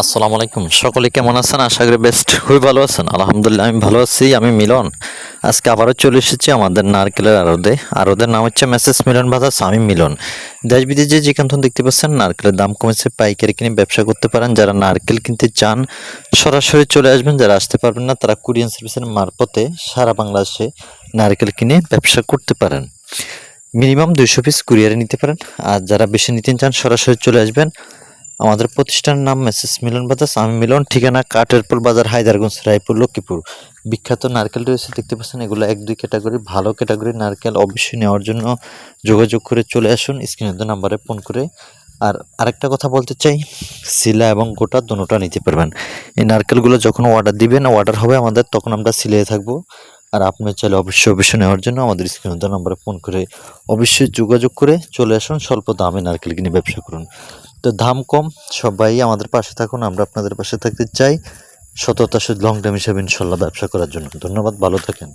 আসসালামু আলাইকুম। সকলে কেমন আছেন? আশা করি বেস্ট খুবই ভালো আছেন। আলহামদুলিল্লাহ, আমি ভালো আছি। আমি মিলন। আজকে আবারও চলে এসেছি আমাদের নারকেলের আরদে আরদের নাম হচ্ছে মেসেজ মিলন বাজার আমি মিলন। দেশ বিদেশে যেখান থেকে দেখতে পাচ্ছেন, নারকেলের দাম কমেছে, পাইকারি কিনে ব্যবসা করতে পারেন। যারা নারকেল কিনতে চান, সরাসরি চলে আসবেন। যারা আসতে পারবেন না, তারা কুরিয়ান সার্ভিসের মারফতে সারা বাংলাদেশে নারকেল কিনে ব্যবসা করতে পারেন। মিনিমাম দুইশো পিস কুরিয়ারে নিতে পারেন। আর যারা বেশি নিতে চান, সরাসরি চলে আসবেন। আমাদের প্রতিষ্ঠানের নাম মেসেস মিলন বাজার আমি মিলন, ঠিকানা কাটেরপুল বাজার, হায়দারগঞ্জ, রায়পুর, লক্ষ্মীপুর। বিখ্যাত নারকেল রয়েছে দেখতে পাচ্ছেন, এগুলো এক, দুই ক্যাটাগরি, ভালো ক্যাটাগরি নারকেল অবশ্যই নেওয়ার জন্য যোগাযোগ করে চলে আসুন, স্ক্রিনের নাম্বারে ফোন করে। আর আরেকটা কথা বলতে চাই সিলা এবং গোটা দুটোটা নিতে পারবেন। এই নারকেলগুলো যখন অর্ডার দিবেন অর্ডার হবে আমাদের, তখন আমরা সিলিয়ে থাকব। আর আপনি চাইলে অবশ্যই অবশ্যই নেওয়ার জন্য আমাদের স্ক্রিনের নাম্বারে ফোন করে অবশ্যই যোগাযোগ করে চলে আসুন, স্বল্প দামে নারকেল কিনে ব্যবসা করুন। তো দাম কম, সবাই আমাদের পাশে থাকুন, আমরা আপনাদের পাশে থাকতে চাই। সততা লং টার্ম হিসাবে ইনশাল্লাহ ব্যবসা করার জন্য। ধন্যবাদ, ভালো থাকেন।